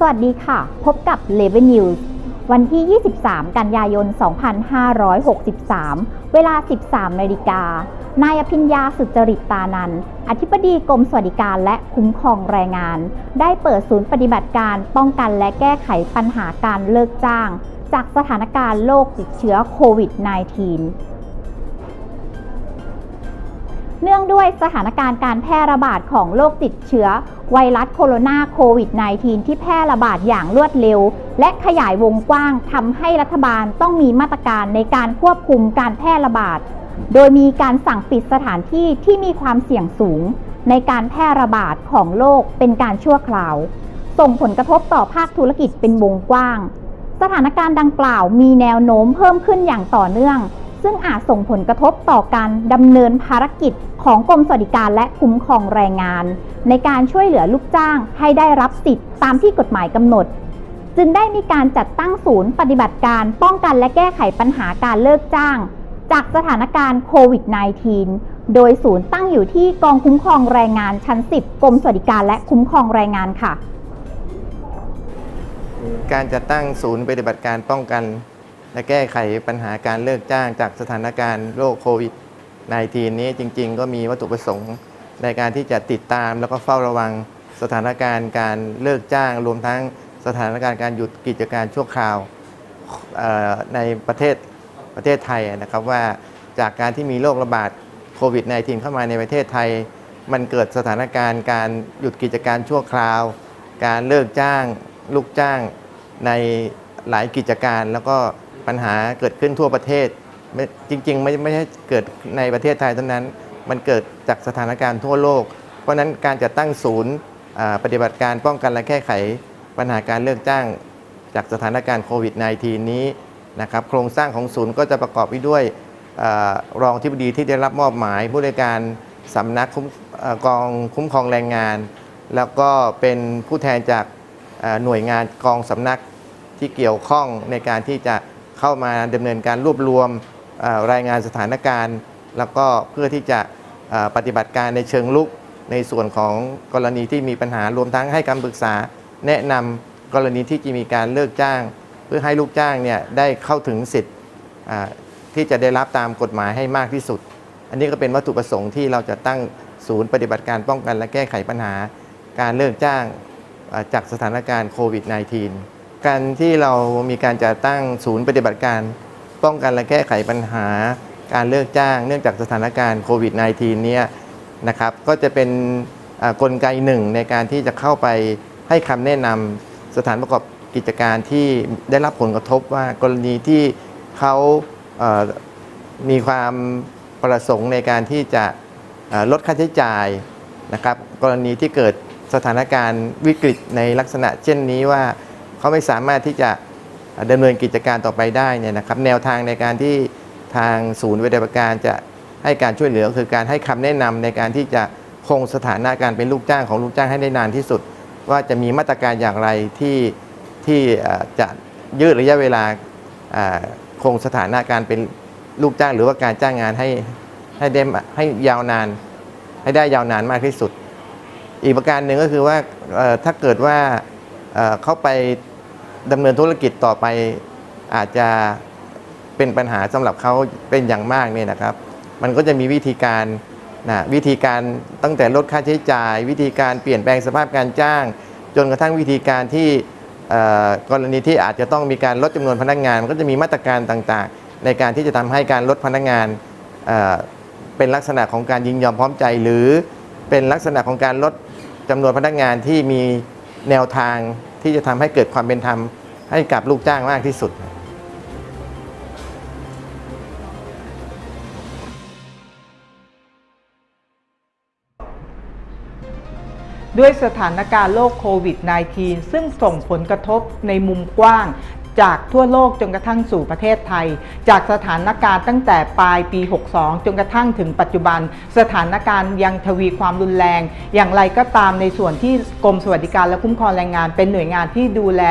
สวัสดีค่ะ พบกับ l e v e n e w s วันที่ 23 กันยายน 2563 เวลา 13นาฬิกา นายอภิญญาสุจริตตานัน อธิบดีกรมสวัสดิการและคุ้มครองแรงงาน ได้เปิดศูนย์ปฏิบัติการป้องกันและแก้ไขปัญหาการเลิกจ้าง จากสถานการณ์โรคติดเชื้อโควิด -19 เนื่องด้วยสถานการณ์การแพร่ระบาดของโรคติดเชื้อ ไวรัสโคโรนาโควิด -19 ที่แพร่ระบาดอย่างรวดเร็ว และขยายวงกว้างทำให้รัฐบาลต้องมีมาตรการในการควบคุมการแพร่ระบาด โดยมีการสั่งปิดสถานที่ที่มีความเสี่ยงสูง ในการแพร่ระบาดของโรคเป็นการชั่วคราว ส่งผลกระทบต่อภาคธุรกิจเป็นวงกว้าง สถานการณ์ดังกล่าวมีแนวโน้มเพิ่มขึ้นอย่างต่อเนื่อง ซึ่งอาจส่งผลกระทบต่อการดำเนินภารกิจของกรมสวัสดิการและคุ้มครองแรงงาน ในการช่วยเหลือลูกจ้างให้ได้รับสิทธิ์ตามที่กฎหมายกำหนด จึงได้มีการจัดตั้งศูนย์ปฏิบัติการป้องกันและแก้ไขปัญหาการเลิกจ้าง จากสถานการณ์โควิด -19 โดยศูนย์ตั้งอยู่ที่กองคุ้มครองแรงงานชั้น 10 กรมสวัสดิการและคุ้มครองแรงงานค่ะ การจัดตั้งศูนย์ปฏิบัติการป้องกัน และแก้ไขปัญหาการเลิกจ้างจากสถานการณ์โรคโควิด -19 นี้จริง ๆ ก็มีวัตถุประสงค์ในการที่จะติดตามแล้วก็เฝ้าระวังสถานการณ์การเลิกจ้าง รวมทั้งสถานการณ์การหยุดกิจการชั่วคราวในประเทศประเทศไทยนะครับว่าจากการที่มีโรคระบาดโควิด -19 เข้ามาในประเทศไทย มันเกิดสถานการณ์การหยุดกิจการชั่วคราว การเลิกจ้าง ลูกจ้างในหลายกิจการแล้วก็ ปัญหาเกิดขึ้นทั่วประเทศ จริงๆ ไม่ไม่ใช่เกิดในประเทศไทยเท่านั้น มันเกิดจากสถานการณ์ทั่วโลก เพราะนั้นการจัดตั้งศูนย์ปฏิบัติการป้องกันและแก้ไขปัญหาการเลิกจ้างจากสถานการณ์โควิด -19 นี้นะครับโครงสร้างของศูนย์ก็จะประกอบไปด้วยอรองที่ปดีที่ได้รับมอบหมายผู้ในวยการสำนักอกองคุ้มครองแรงงาน แล้วก็เป็นผู้แทนจากหน่วยงานกองสำนักที่เกี่ยวข้องในการที่จะ เข้ามาดำเนินการรวบรวมรายงานสถานการณ์ แล้วก็เพื่อที่จะปฏิบัติการในเชิงลุกในส่วนของกรณีที่มีปัญหารวมทั้งให้คำปรึกษา แนะนำกรณีที่จะมีการเลิกจ้าง เพื่อให้ลูกจ้างเนี่ยได้เข้าถึงสิทธิ์ที่จะได้รับตามกฎหมายให้มากที่สุด อันนี้ก็เป็นวัตถุประสงค์ที่เราจะตั้งศูนย์ปฏิบัติการป้องกันและแก้ไขปัญหาการเลิกจ้างจากสถานการณ์โควิด -19 การที่เรามีการจัดตั้งศูนย์ปฏิบัติการป้องกันและแก้ไขปัญหา การเลิกจ้างเนื่องจากสถานการณ์โควิด -19 เนี่ยนะครับก็จะเป็นกลไกหนึ่งในการที่จะเข้าไปให้คำแนะนำสถานประกอบกิจการที่ได้รับผลกระทบว่ากรณีที่เขามีความประสงค์ในการที่จะลดค่าใช้จ่ายนะครับ กรณีที่เกิดสถานการณ์วิกฤตในลักษณะเช่นนี้ว่า เขาไม่สามารถที่จะดำเนินกิจการต่อไปได้เนี่ยนะครับแนวทางในการที่ทางศูนย์วิทยาการจะให้การช่วยเหลือคือการให้คำแนะนำในการที่จะคงสถานะการเป็นลูกจ้างของลูกจ้างให้ได้นานที่สุด ว่าจะมีมาตรการอย่างไรที่ที่จะยืดระยะเวลาคงสถานะการเป็นลูกจ้าง หรือว่าการจ้างงานให้ให้ได้มให้ยาวนาน ให้ได้ยาวนานมากที่สุด อีกประการหนึ่งก็คือว่าถ้าเกิดว่า เข้าไปดำเนินธุรกิจต่อไปอาจจะเป็นปัญหาสำหรับเขาเป็นอย่างมากเนี่ยนะครับ มันก็จะมีวิธีการนะวิธีการตั้งแต่ลดค่าใช้จ่าย วิธีการเปลี่ยนแปลงสภาพการจ้าง จนกระทั่งวิธีการที่กรณีที่อาจจะต้องมีการลดจำนวนพนักงานก็จะมีมาตรการต่างๆ ในการที่จะทำให้การลดพนักงานเอ่อเป็นลักษณะของการยินยอมพร้อมใจ หรือเป็นลักษณะของการลดจำนวนพนักงานที่มีแนวทาง ที่จะทำให้เกิดความเป็นธรรมให้กับลูกจ้างมากที่สุดด้วยสถานการณ์โรคโควิด -19 ซึ่งส่งผลกระทบในมุมกว้าง จากทั่วโลกจนกระทั่งสู่ประเทศไทย จากสถานการณ์ตั้งแต่ปลายปี 62 จนกระทั่งถึงปัจจุบัน สถานการณ์ยังทวีความรุนแรง อย่างไรก็ตามในส่วนที่กรมสวัสดิการและคุ้มครองแรงงาน เป็นหน่วยงานที่ดูแล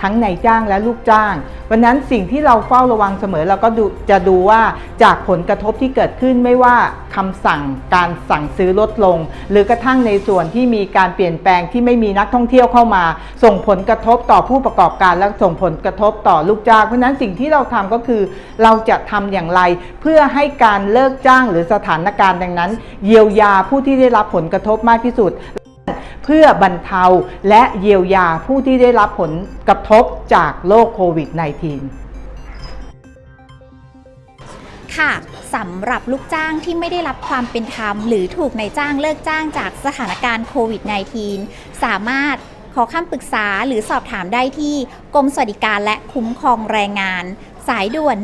ทั้งนายจ้างและลูกจ้าง วันนั้นสิ่งที่เราเฝ้าระวังเสมอเราก็จะดูว่าจากผลกระทบที่เกิดขึ้นไม่ว่าคำสั่งการสั่งซื้อลดลง หรือกระทั่งในส่วนที่มีการเปลี่ยนแปลงที่ไม่มีนักท่องเที่ยวเข้ามา ส่งผลกระทบต่อผู้ประกอบการและส่งผลกระทบต่อลูกจ้าง เพราะฉะนั้นสิ่งที่เราทำก็คือ เราจะทำอย่างไร เพื่อให้การเลิกจ้างหรือสถานการณ์ดังนั้น เยียวยาผู้ที่ได้รับผลกระทบมากที่สุด เพื่อบรรเทาและเยียวยาผู้ที่ได้รับผลกระทบจากโรคโควิด -19 ค่ะสำหรับลูกจ้างที่ไม่ได้รับความเป็นธรรม หรือถูกนายจ้างเลิกจ้างจากสถานการณ์โควิด -19 สามารถขอคำปรึกษาหรือสอบถามได้ที่กรมสวัสดิการและคุ้มครองแรงงาน สายด่วน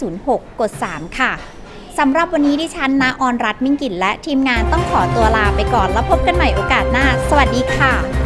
1506 กด 3 ค่ะ สำหรับวันนี้ดิฉันนาออนรัตน์มิ่งกินและทีมงานต้องขอตัวลาไปก่อนแล้วพบกันใหม่โอกาสหน้า สวัสดีค่ะ